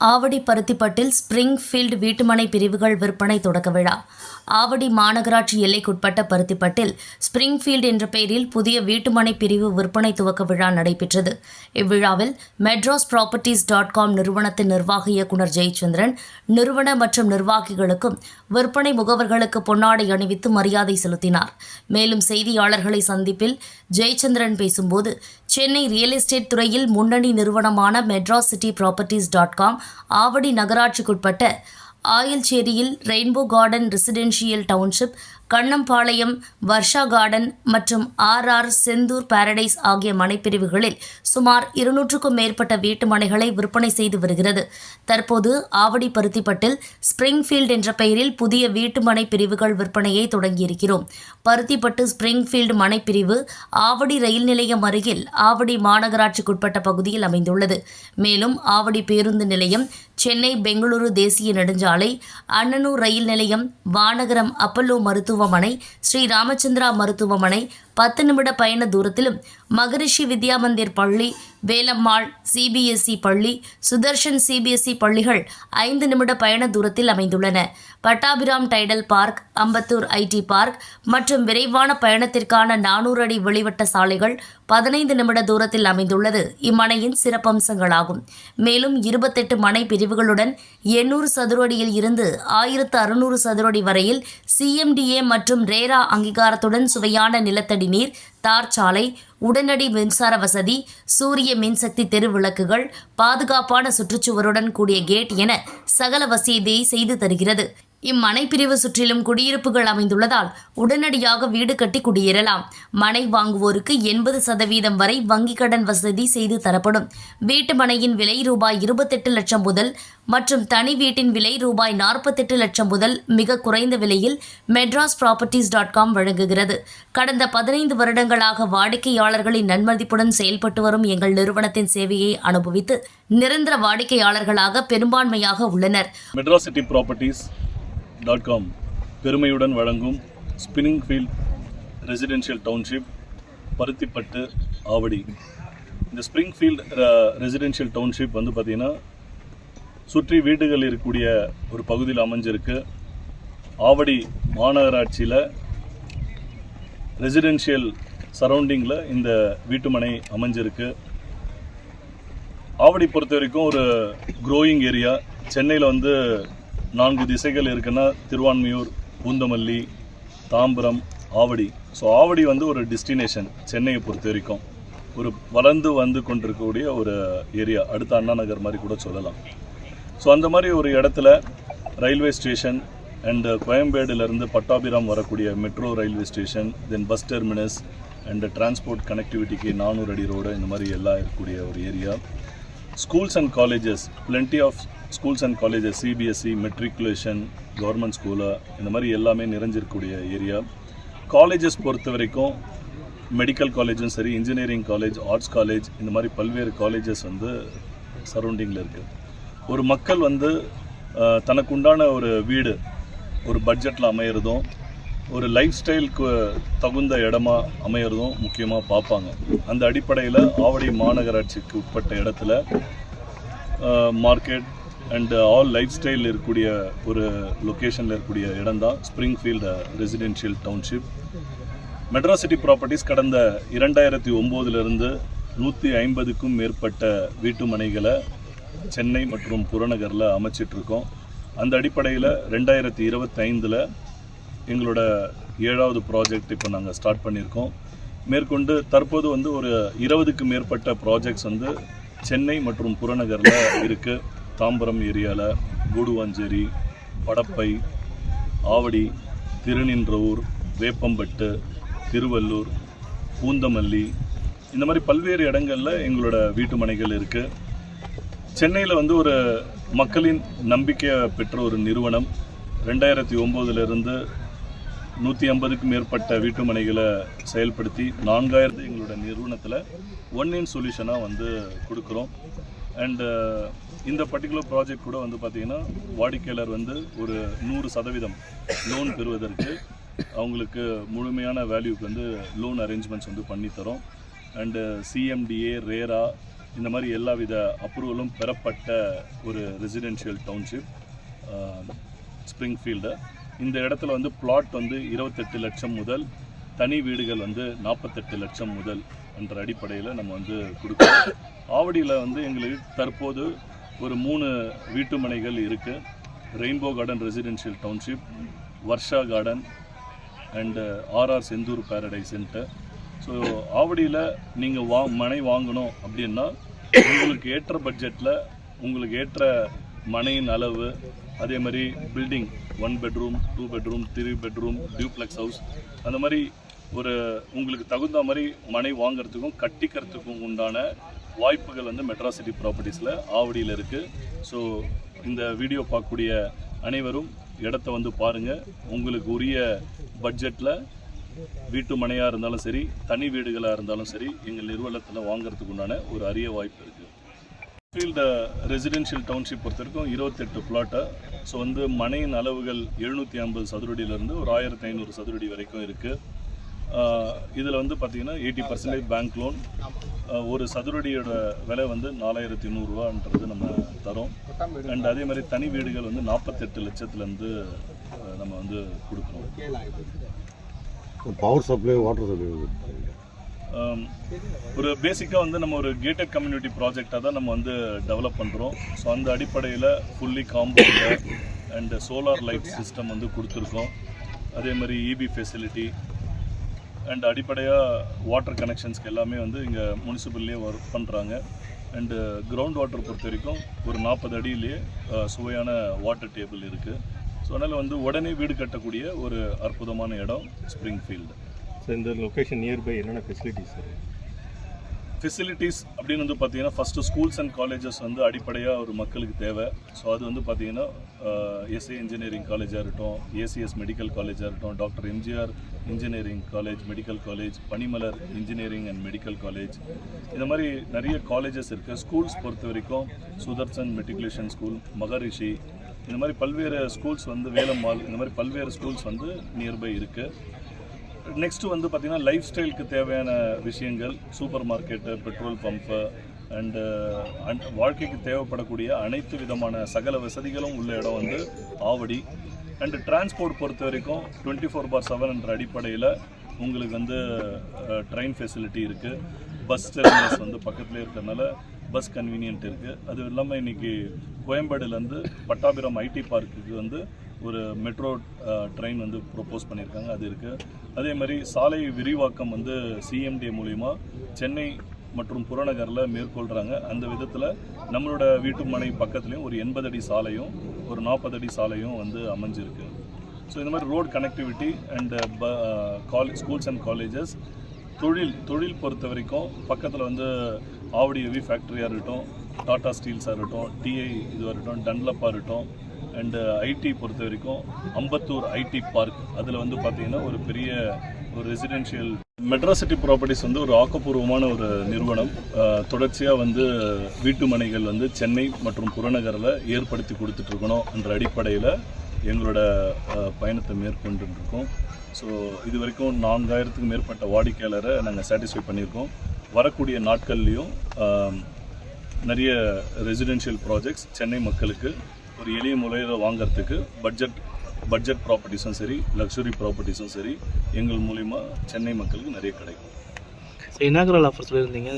Avadi பருத்திப்பட்டில் Springfield வீட்டுமனை பிரிவுகள் விற்பனை தொடக்க விழா. ஆவடி மாநகராட்சி எல்லைக்குட்பட்ட பருத்திப்பட்டில் ஸ்பிரிங்ஃபீல்டு என்ற பெயரில் புதிய வீட்டுமனை பிரிவு விற்பனை துவக்க விழா நடைபெற்றது. இவ்விழாவில் மெட்ராஸ் ப்ராப்பர்ட்டிஸ் டாட் காம் நிறுவனத்தின் நிர்வாக இயக்குநர் ஜெயச்சந்திரன் நிறுவன மற்றும் நிர்வாகிகளுக்கும் விற்பனை முகவர்களுக்கு பொன்னாடை அணிவித்து மரியாதை செலுத்தினார். மேலும் செய்தியாளர்களை சந்திப்பில் ஜெயச்சந்திரன் பேசும்போது சென்னை ரியல் எஸ்டேட் துறையில் முன்னணி நிறுவனமான Madras city properties dot com Avadi நகராட்சிக்குட்பட்ட ஆயில்சேரியில் rainbow garden residential township Kannampalayam Varsha garden மற்றும் ஆர்ஆர் செந்தூர் பாரடைஸ் ஆகிய மனைப்பிரிவுகளில் சுமார் இருநூற்றுக்கும் மேற்பட்ட வீட்டு மனைகளை விற்பனை செய்து வருகிறது. தற்போது ஆவடி பருத்திப்பட்டில் ஸ்பிரிங்ஃபீல்டு என்ற பெயரில் புதிய வீட்டு மனை பிரிவுகள் விற்பனையை தொடங்கியிருக்கிறோம். பருத்திப்பட்டு ஸ்பிரிங்ஃபீல்டு மனைப்பிரிவு ஆவடி ரயில் நிலையம் அருகில் ஆவடி மாநகராட்சிக்குட்பட்ட பகுதியில் அமைந்துள்ளது. மேலும் ஆவடி பேருந்து நிலையம் சென்னை பெங்களூரு தேசிய நெடுஞ்சாலை அன்னனூர் ரயில் நிலையம் வானகரம் அப்பல்லோ மருத்துவமனை ஸ்ரீ ராமச்சந்திரா மருத்துவமனை பத்து நிமிட பயண தூரத்திலும் மகரிஷி வித்யா மந்திர் பள்ளி வேலம்மாள் சிபிஎஸ்இ பள்ளி சுதர்ஷன் சிபிஎஸ்இ பள்ளிகள் ஐந்து நிமிட பயண தூரத்தில் அமைந்துள்ளன. Pattabiram Tidel park Ambattur IT park மற்றும் விரைவான பயணத்திற்கான நானூறு அடி வெளிவட்ட சாலைகள் பதினைந்து நிமிட தூரத்தில் அமைந்துள்ளது. இம்மனையின் சிறப்பம்சங்களாகும். மேலும் இருபத்தெட்டு மனை பிரிவுகளுடன் எண்ணூறு சதுரடியில் இருந்து ஆயிரத்து அறுநூறு சதுரடி வரையில் சிஎம்டிஏ மற்றும் ரேரா அங்கீகாரத்துடன் சுவையான நிலத்தடி நீர் தார் சாலை உடனடி மின்சார வசதி சூரிய மின்சக்தி தெருவிளக்குகள் பாதுகாப்பான சுற்றுச்சுவருடன் கூடிய கேட் என சகல வசதியை செய்து தருகிறது. இம்மனை பிரிவு சுற்றிலும் குடியிருப்புகள் அமைந்துள்ளதால் உடனடியாக வீடு கட்டி குடியேறலாம். மனை வாங்குவோருக்கு எண்பது சதவீதம் வரை வங்கிக் கடன் வசதி செய்து தரப்படும். வீட்டு மனையின் விலை ரூபாய் இருபத்தெட்டு லட்சம் முதல் மற்றும் தனி வீட்டின் விலை ரூபாய் நாற்பத்தெட்டு லட்சம் முதல் மிக குறைந்த விலையில் மெட்ராஸ் ப்ராப்பர்ட்டிஸ் டாட் காம் வழங்குகிறது. கடந்த பதினைந்து வருடங்களாக வாடிக்கையாளர்களின் நன்மதிப்புடன் செயல்பட்டு வரும் எங்கள் நிறுவனத்தின் சேவையை அனுபவித்து நிரந்தர வாடிக்கையாளர்களாக பெரும்பான்மையாக உள்ளனர். Madras city properties dot com பெருமையுடன் வழங்கும் spinning field residential township Paruthipattu Avadi. இந்த ஸ்ப்ரிங் ஃபீல்ட் ரெசிடென்ஷியல் டவுன்ஷிப் வந்து பார்த்திங்கன்னா சுற்றி வீடுகள் இருக்கக்கூடிய ஒரு பகுதியில் அமைஞ்சிருக்கு. ஆவடி மாநகராட்சியில் ரெசிடென்ஷியல் சரௌண்டிங்கில் இந்த வீட்டுமனை அமைஞ்சிருக்கு. ஆவடி பொறுத்த வரைக்கும் ஒரு க்ரோயிங் ஏரியா சென்னையில் வந்து நான்கு திசைகள் இருக்குன்னா திருவான்மியூர் பூந்தமல்லி தாம்பரம் ஆவடி. ஸோ ஆவடி வந்து ஒரு டெஸ்டினேஷன் சென்னையை பொறுத்த வரைக்கும். ஒரு வளர்ந்து வந்து கொண்டிருக்கக்கூடிய ஒரு ஏரியா அடுத்த அண்ணா நகர் மாதிரி கூட சொல்லலாம். ஸோ அந்த மாதிரி ஒரு இடத்துல ரயில்வே ஸ்டேஷன் அண்டு கோயம்பேடுலேருந்து பட்டாபிராம் வரக்கூடிய metro railway station then bus terminus and transport கனெக்டிவிட்டிக்கு நானூறு அடி ரோடு இந்த மாதிரி எல்லாம் இருக்கக்கூடிய ஒரு area schools and colleges plenty of schools and colleges CBSC matriculation government school இந்த மாதிரி எல்லாமே நிறைஞ்சிருக்கக்கூடிய ஏரியா காலேஜஸ் பொறுத்த வரைக்கும் மெடிக்கல் காலேஜும் சரி இன்ஜினியரிங் காலேஜ் ஆர்ட்ஸ் காலேஜ் இந்த மாதிரி பல்வேறு காலேஜஸ் வந்து சரௌண்டிங்கில் இருக்குது ஒரு மக்கள் வந்து தனக்குண்டான ஒரு வீடு ஒரு பட்ஜெட்டில் அமையிறதும் ஒரு லைஃப் ஸ்டைலுக்கு தகுந்த இடமா அமையிறதும் முக்கியமாக பார்ப்பாங்க. அந்த அடிப்படையில் ஆவடி மாநகராட்சிக்கு உட்பட்ட இடத்துல market and all life style இருக்கக்கூடிய ஒரு லொக்கேஷனில் இருக்கக்கூடிய இடம் தான் springfield residential township Madras city properties கடந்த இரண்டாயிரத்தி ஒம்போதுலேருந்து நூற்றி ஐம்பதுக்கும் மேற்பட்ட வீட்டு மனைகளை சென்னை மற்றும் புறநகரில் அமைச்சிட்ருக்கோம் அந்த அடிப்படையில் ரெண்டாயிரத்தி இருபத்தைந்தில் எங்களோட ஏழாவது ப்ராஜெக்ட் இப்போ நாங்கள் ஸ்டார்ட் பண்ணியிருக்கோம். மேற்கொண்டு தற்போது வந்து ஒரு இருபதுக்கு மேற்பட்ட ப்ராஜெக்ட்ஸ் வந்து சென்னை மற்றும் புறநகரில் இருக்குது தாம்பரம் ஏரியாவில் கூடுவாஞ்சேரி படப்பை ஆவடி திருநின்றவூர் வேப்பம்பட்டு திருவள்ளூர் பூந்தமல்லி இந்த மாதிரி பல்வேறு இடங்களில் எங்களோட வீட்டு மனைகள் இருக்குது சென்னையில் வந்து ஒரு மக்களின் நம்பிக்கையை பெற்ற ஒரு நிறுவனம். ரெண்டாயிரத்தி ஒம்போதுலேருந்து நூற்றி ஐம்பதுக்கும் மேற்பட்ட வீட்டு மனைகளை செயல்படுத்தி நான்காயிரத்து எங்களோட நிறுவனத்தில் ஒன் இன் சொல்யூஷனாக வந்து கொடுக்குறோம். அண்டு uh, இந்த பர்டிகுலர் ப்ராஜெக்ட் கூட வந்து பார்த்திங்கன்னா வாடிக்கையாளர் வந்து ஒரு நூறு சதவீதம் லோன் பெறுவதற்கு அவங்களுக்கு முழுமையான வேல்யூக்கு வந்து லோன் அரேஞ்ச்மெண்ட்ஸ் வந்து பண்ணித்தரோம் அண்டு சிஎம்டிஏ uh, ரேரா இந்த மாதிரி எல்லா வித அப்ரூவலும் பெறப்பட்ட ஒரு ரெசிடென்ஷியல் டவுன்ஷிப் ஸ்ப்ரிங்ஃபீல்டு இந்த இடத்துல வந்து பிளாட் வந்து இருபத்தெட்டு லட்சம் முதல் தனி வீடுகள் வந்து நாற்பத்தெட்டு லட்சம் முதல் என்ற அடிப்படையில் நம்ம வந்து கொடுக்குறோம். ஆவடியில் வந்து எங்களுக்கு தற்போது ஒரு மூணு வீட்டுமனைகள் இருக்குது rainbow garden residential township Varsha garden and RR Senthur பேரடைஸ்ன்ட்டு so ஆவடியில் நீங்கள் வா மனை வாங்கணும் அப்படின்னா உங்களுக்கு ஏற்ற பட்ஜெட்டில் உங்களுக்கு ஏற்ற மனையின் அளவு அதே மாதிரி building one bedroom two bedroom three bedroom duplex house அந்த மாதிரி ஒரு உங்களுக்கு தகுந்த மாதிரி மனை வாங்குறதுக்கும் கட்டிக்கிறதுக்கும் உண்டான வாய்ப்புகள் வந்து மெட்ராஸ் சிட்டி ப்ராப்பர்ட்டிஸில் ஆவடியில் இருக்குது ஸோ இந்த வீடியோ பார்க்கக்கூடிய அனைவரும் இடத்த வந்து பாருங்கள் உங்களுக்கு உரிய பட்ஜெட்டில் வீட்டு மனையாக இருந்தாலும் சரி தனி வீடுகளாக இருந்தாலும் சரி எங்கள் நிறுவனத்தில் வாங்கிறதுக்கு உண்டான ஒரு அரிய வாய்ப்பு இருக்குது ஃபீல்டு ரெசிடென்ஷியல் டவுன்ஷிப் பொறுத்த வரைக்கும் இருபத்தெட்டு பிளாட்டு ஸோ வந்து மனையின் அளவுகள் எழுநூற்றி ஐம்பது சதுரடியிலேருந்து ஒரு ஆயிரத்தி ஐநூறு சதுரடி வரைக்கும் இருக்குது இதில் வந்து பார்த்தீங்கன்னா எயிட்டி பர்சன்டேஜ் பேங்க் லோன் ஒரு சதுரடியோட விலை வந்து நாலாயிரத்தி நூறுரூவான்றது நம்ம தரோம். அண்ட் அதே மாதிரி தனி வீடுகள் வந்து நாற்பத்தெட்டு லட்சத்துலேருந்து நம்ம வந்து கொடுக்குறோம். பவர் சப்ளை வாட்டர் சப்ளை ஒரு பேசிக்காக வந்து நம்ம ஒரு கேட்டட் கம்யூனிட்டி ப்ராஜெக்டாக தான் நம்ம வந்து டெவலப் பண்ணுறோம் ஸோ அந்த அடிப்படையில் fully compound and solar light system வந்து கொடுத்துருக்கோம். அதே மாதிரி இபி ஃபெசிலிட்டி அண்ட் அடிப்படையாக வாட்டர் கனெக்ஷன்ஸ்க்கு எல்லாமே வந்து இங்கே முனிசிபல்லே ஒர்க் பண்ணுறாங்க அண்டு கிரவுண்ட் வாட்டர் பொறுத்த வரைக்கும் ஒரு நாற்பது அடியிலேயே சுவையான வாட்டர் டேபிள் இருக்குது ஸோ அதனால் வந்து உடனே வீடு கட்டக்கூடிய ஒரு அற்புதமான இடம் ஸ்ப்ரிங் ஃபீல்டு ஸோ இந்த லொக்கேஷன் நியர்பை என்னென்ன ஃபெசிலிட்டிஸ் சார் ஃபெசிலிட்டிஸ் அப்படின்னு வந்து பார்த்தீங்கன்னா ஃபஸ்ட்டு ஸ்கூல்ஸ் அண்ட் காலேஜஸ் வந்து அடிப்படையாக ஒரு மக்களுக்கு தேவை. ஸோ அது வந்து பார்த்தீங்கன்னா எஸ்ஏ இன்ஜினியரிங் காலேஜாக இருக்கட்டும் ஏசிஎஸ் மெடிக்கல் காலேஜாக இருக்கட்டும் doctor MGR engineering college medical college Panimalar engineering and medical college இந்த மாதிரி நிறைய காலேஜஸ் இருக்குது ஸ்கூல்ஸ் பொறுத்த வரைக்கும் சுதர்சன் மெட்ரிகுலேஷன் ஸ்கூல் மகரிஷி இந்த மாதிரி பல்வேறு ஸ்கூல்ஸ் வந்து வேலம்மாள் இந்த மாதிரி பல்வேறு ஸ்கூல்ஸ் வந்து நியர்பை இருக்குது நெக்ஸ்ட்டு வந்து பார்த்திங்கன்னா லைஃப் ஸ்டைலுக்கு தேவையான விஷயங்கள் super market petrol pump and and வாழ்க்கைக்கு தேவைப்படக்கூடிய அனைத்து விதமான சகல வசதிகளும் உள்ள இடம் வந்து ஆவடி. அண்டு டிரான்ஸ்போர்ட் பொறுத்த வரைக்கும் டுவெண்ட்டி ஃபோர் பார் செவன் என்ற அடிப்படையில் உங்களுக்கு வந்து ட்ரெயின் ஃபெசிலிட்டி இருக்குது பஸ் டெர்மினஸ் வந்து பக்கத்துலேயே இருக்கிறதுனால பஸ் கன்வீனியன்ட் இருக்குது அது இல்லாமல் இன்றைக்கி கோயம்பேடுலேருந்து பட்டாபிரம் ஐடி பார்க்குக்கு வந்து ஒரு மெட்ரோ ட்ரெயின் வந்து ப்ரொப்போஸ் பண்ணியிருக்காங்க அது இருக்குது அதே மாதிரி சாலை விரிவாக்கம் வந்து சிஎம்டிஏ மூலிமா சென்னை மற்றும் புறநகரில் மேற்கொள்கிறாங்க அந்த விதத்தில் நம்மளோட வீட்டு மனை பக்கத்துலேயும் ஒரு எண்பது அடி சாலையும் ஒரு நாற்பது அடி சாலையும் வந்து அமைஞ்சிருக்கு. ஸோ இந்த மாதிரி road connectivity and college schools and colleges தொழில் தொழில் பொறுத்த வரைக்கும் பக்கத்தில் வந்து ஆவடி ஹெவி ஃபேக்ட்ரியாக இருக்கட்டும் டாடா ஸ்டீல்ஸாக இருக்கட்டும் டிஐ இதுவாக இருக்கட்டும் டன்லப்பாக இருக்கட்டும் அண்டு ஐடி uh, பொறுத்த வரைக்கும் அம்பத்தூர் ஐடி பார்க் அதில் வந்து பார்த்தீங்கன்னா ஒரு பெரிய ஒரு ரெசிடென்ஷியல் மெட்ராசிட்டி ப்ராப்பர்ட்டிஸ் வந்து ஒரு ஆக்கப்பூர்வமான ஒரு நிறுவனம். தொடர்ச்சியாக வந்து வீட்டு மனைகள் வந்து சென்னை மற்றும் புறநகரில் ஏற்படுத்தி கொடுத்துட்ருக்கணும் என்ற அடிப்படையில் எங்களோட பயணத்தை மேற்கொண்டு இருக்கோம் ஸோ இது வரைக்கும் நான்காயிரத்துக்கும் மேற்பட்ட வாடிக்கையாளரை நாங்கள் சாட்டிஸ்ஃபை பண்ணியிருக்கோம். வரக்கூடிய நாட்கள்லேயும் நிறைய ரெசிடென்ஷியல் ப்ராஜெக்ட்ஸ் சென்னை மக்களுக்கு ஒரு எளிய முறையில் வாங்குறதுக்கு பட்ஜெட் பட்ஜெட் ப்ராப்பர்ட்டிஸும் சரி லக்ஸுரி ப்ராப்பர்ட்டிஸும் சரி எங்கள் மூலிமா சென்னை மக்களுக்கு நிறைய கிடைக்கும். இனாகரல் ஆஃபர் சொல்லியிருந்தீங்க.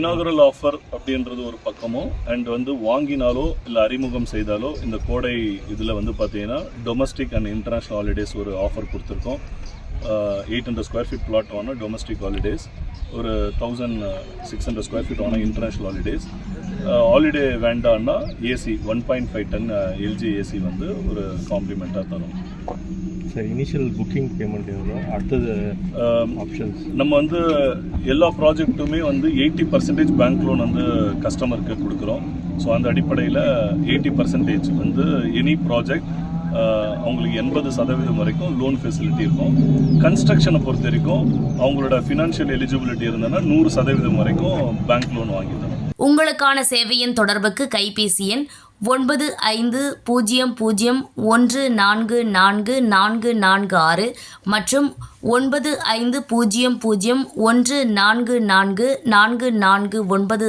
இனாகரல் ஆஃபர் அப்படின்றது ஒரு பக்கமும் அண்ட் வந்து வாங்கினாலோ இல்லை அறிமுகம் செய்தாலோ இந்த கோடை இதில் வந்து பார்த்தீங்கன்னா டொமஸ்டிக் அண்ட் இன்டர்நேஷ்னல் ஹாலிடேஸ் ஒரு ஆஃபர் கொடுத்துருக்கோம். Eight hundred square feet flat ஆன டொமஸ்டிக் ஹாலிடேஸ் ஒரு thousand six hundred square feet ஆன இன்டர்நேஷ்னல் ஹாலிடேஸ் ஹாலிடே வேண்டான்னா AC one point five ton LG AC வந்து ஒரு காம்ப்ளிமெண்ட்டாக தரும். சார் இனிஷியல் புக்கிங் பேமெண்ட் எவ்வளோ அடுத்தது ஆப்ஷன்ஸ் நம்ம வந்து எல்லா ப்ராஜெக்ட்டுமே வந்து எயிட்டி பர்சன்டேஜ் பேங்க் லோன் வந்து கஸ்டமருக்கு கொடுக்குறோம். ஸோ அந்த அடிப்படையில் எயிட்டி பர்சன்டேஜ் வந்து எனி ப்ராஜெக்ட் அவங்களுக்கு எண்பது சதவீதம் வரைக்கும் லோன் ஃபெசிலிட்டி இருக்கும். கன்ஸ்ட்ரக்ஷனை பொறுத்த வரைக்கும் அவங்களோட ஃபினான்ஷியல் எலிஜிபிலிட்டி இருந்ததுன்னா நூறு சதவீதம் வரைக்கும் பேங்க் லோன் வாங்கி உங்களுக்கான சேவையின் தொடர்புக்கு கைபேசி எண் ஒன்பது ஐந்து பூஜ்ஜியம் பூஜ்ஜியம் ஒன்று நான்கு நான்கு நான்கு நான்கு ஆறு மற்றும் ஒன்பது ஐந்து பூஜ்ஜியம் பூஜ்ஜியம் ஒன்று நான்கு நான்கு நான்கு நான்கு ஒன்பது